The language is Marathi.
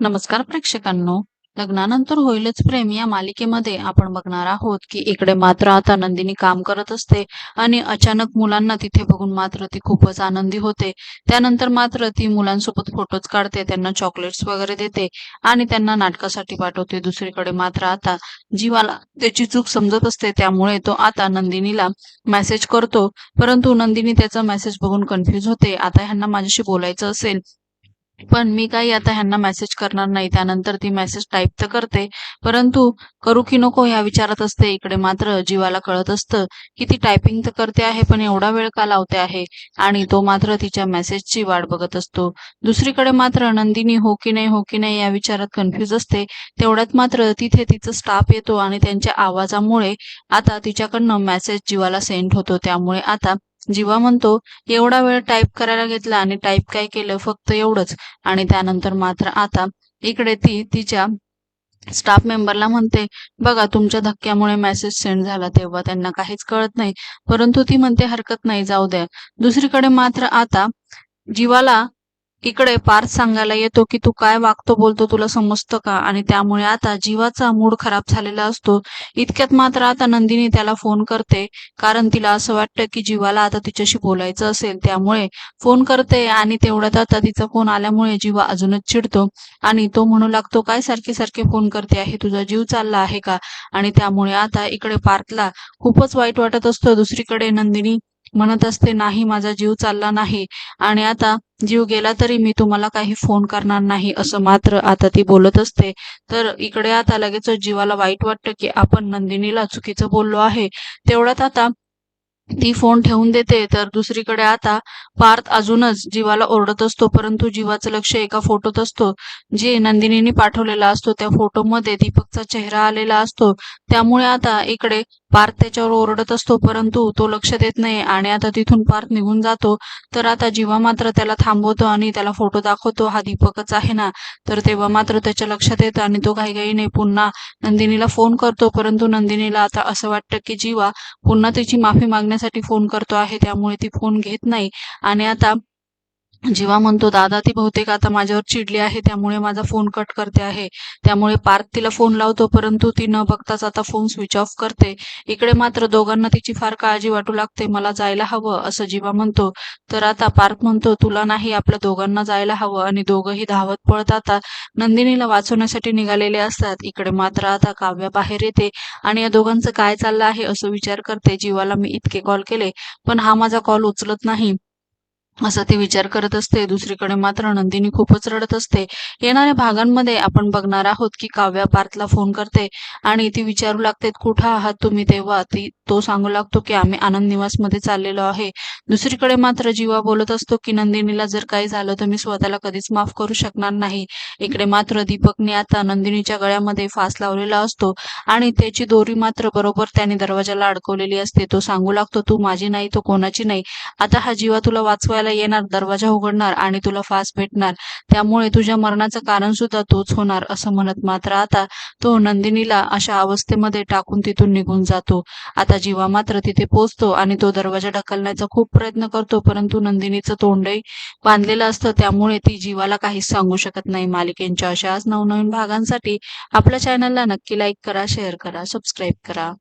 नमस्कार प्रेक्षकांनो. लग्नानंतर होईलच प्रेम या मालिकेमध्ये आपण बघणार आहोत की इकडे मात्र आता नंदिनी काम करत असते आणि अचानक मुलांना तिथे बघून मात्र ती खूपच आनंदी होते. त्यानंतर मात्र ती मुलांसोबत फोटोज काढते त्यांना चॉकलेट्स वगैरे देते आणि त्यांना नाटकासाठी पाठवते. दुसरीकडे मात्र आता जीवाला त्याची चूक समजत असते त्यामुळे तो आता नंदिनीला मेसेज करतो. परंतु नंदिनी त्याचा मेसेज बघून कन्फ्युज होते. आता ह्यांना माझ्याशी बोलायचं असेल पण मी काही आता ह्यांना मेसेज करणार नाही. त्यानंतर ती मेसेज टाईप तर करते. परंतु करू की नको ह्या विचारात असते. इकडे मात्र जीवाला कळत असतं की ती टायपिंग तर करते आहे पण एवढा वेळ का लावते आहे? आणि तो मात्र तिच्या मेसेजची वाट बघत असतो. दुसरीकडे मात्र नंदिनी हो की नाही हो की नाही या विचारात कन्फ्युज असते. तेवढ्यात मात्र तिथे तिचा स्टाफ येतो आणि त्यांच्या आवाजामुळे आता तिच्याकडनं मेसेज जीवाला सेंड होतो. त्यामुळे आता जीवा म्हणतो एवढा वेळ टाईप करायला घेतला आणि टाईप काय केलं? फक्त एवढंच. आणि त्यानंतर मात्र आता इकडे ती तिच्या स्टाफ मेंबरला म्हणते बघा तुमच्या धक्क्यामुळे मेसेज सेंड झाला तेव्हा. त्यांना काहीच कळत नाही. परंतु ती म्हणते हरकत नाही जाऊ द्या. दुसरीकडे मात्र आता जीवाला इकडे पार्थ सांगायला येतो की तू काय वागतो बोलतो तुला समजतं का? आणि त्यामुळे आता जीवाचा मूड खराब झालेला असतो. इतक्यात मात्र आता नंदिनी त्याला फोन करते. कारण तिला असं वाटतं की जीवाला आता तिच्याशी बोलायचं असेल. त्यामुळे फोन करते आणि तेवढ्यात आता तिचा फोन आल्यामुळे जीवा अजूनच चिडतो. आणि तो म्हणू लागतो काय सारखे सारखे फोन करते आहे? तुझा जीव चालला आहे का? आणि त्यामुळे आता इकडे पार्थला खूपच वाईट वाटत असतं. दुसरीकडे नंदिनी म्हणत असते नाही माझा जीव चालला नाही आणि आता जीव गेला तरी मी तुम्हाला काही फोन करणार नाही असं मात्र आता ती बोलत असते. तर इकडे आता लगेच जीवाला वाईट वाटतं की आपण नंदिनीला चुकीचं बोललो आहे. तेवढ्यात आता ती फोन ठेवून देते तर दुसरीकडे आता पार्थ अजूनच जीवाला ओरडत असतो परंतु जीवाचं लक्ष एका फोटोत असतो. जे नंदिनीने पाठवलेला असतो त्या फोटोमध्ये दीपकचा चेहरा आलेला असतो. त्यामुळे आता इकडे पार्थ त्याच्यावर ओरडत असतो परंतु तो लक्ष देत नाही आणि आता तिथून पार्थ निघून जातो. तर आता जीवा मात्र त्याला थांबवतो आणि त्याला फोटो दाखवतो हा दीपकच आहे ना? तर तेव्हा मात्र त्याच्या लक्षात येतं आणि तो घाईघाईने पुन्हा नंदिनीला फोन करतो परंतु नंदिनीला आता असं वाटतं की जीवा पुन्हा तिची माफी मागण्यासाठी फोन करतो आहे त्यामुळे ती फोन घेत नाही. आणि आता जेव्हा म्हणतो दादा ती बहुतेक आता माझ्यावर चिडली आहे त्यामुळे माझा फोन कट करते आहे. त्यामुळे पार्थ तिला फोन लावतो परंतु ती न बघताच आता फोन स्विच ऑफ करते. इकडे मात्र दोघांना तिची फार काळजी वाटू लागते. मला जायला हवं असं जीवा म्हणतो. तर आता पार्थ म्हणतो तुला नाही आपल्या दोघांना जायला हवं. आणि दोघंही धावत पळत आता नंदिनीला वाचवण्यासाठी निघालेले असतात. इकडे मात्र आता काव्या बाहेर येते आणि या दोघांचं काय चाललं आहे असं विचार करते. जीवाला मी इतके कॉल केले पण हा माझा कॉल उचलत नाही. असं ती विचार करत असते. दुसरीकडे मात्र नंदिनी खूपच रडत असते. येणाऱ्या भागांमध्ये आपण बघणार आहोत की काव्या पार्थला फोन करते आणि ती विचारू लागते कुठं आहात तुम्ही तेव्हा? ती तो सांगू लागतो की आम्ही आनंद निवासमध्ये चाललेलो आहे. दुसरीकडे मात्र जीवा बोलत असतो की नंदिनीला जर काही झालं तर मी स्वतःला कधीच माफ करू शकणार नाही. इकडे मात्र दीपकने आता नंदिनीच्या गळ्यामध्ये फास लावलेला असतो आणि त्याची दोरी मात्र बरोबर त्याने दरवाजाला अडकवलेली असते. तो सांगू लागतो तू माझी नाही तो कोणाची नाही. आता हा जीवा तुला वाचवायला येणार दरवाजा उघडणार आणि तुला फास भेटणार. त्यामुळे तुझ्या मरणाचं कारण सुद्धा तोच होणार असं म्हणत मात्र आता तो नंदिनीला अशा अवस्थेमध्ये टाकून तिथून निघून जातो. आता जीवा मात्र तिथे पोचतो आणि तो दरवाजा ढकलण्याचा खूप प्रयत्न करतो परंतु नंदिनीचं तोंडही बांधलेलं असतं. त्यामुळे ती जीवाला काहीच सांगू शकत नाही. मालिकेंच्या अशाच नवनवीन भागांसाठी आपल्या चॅनलला नक्की लाईक करा शेअर करा सबस्क्राईब करा.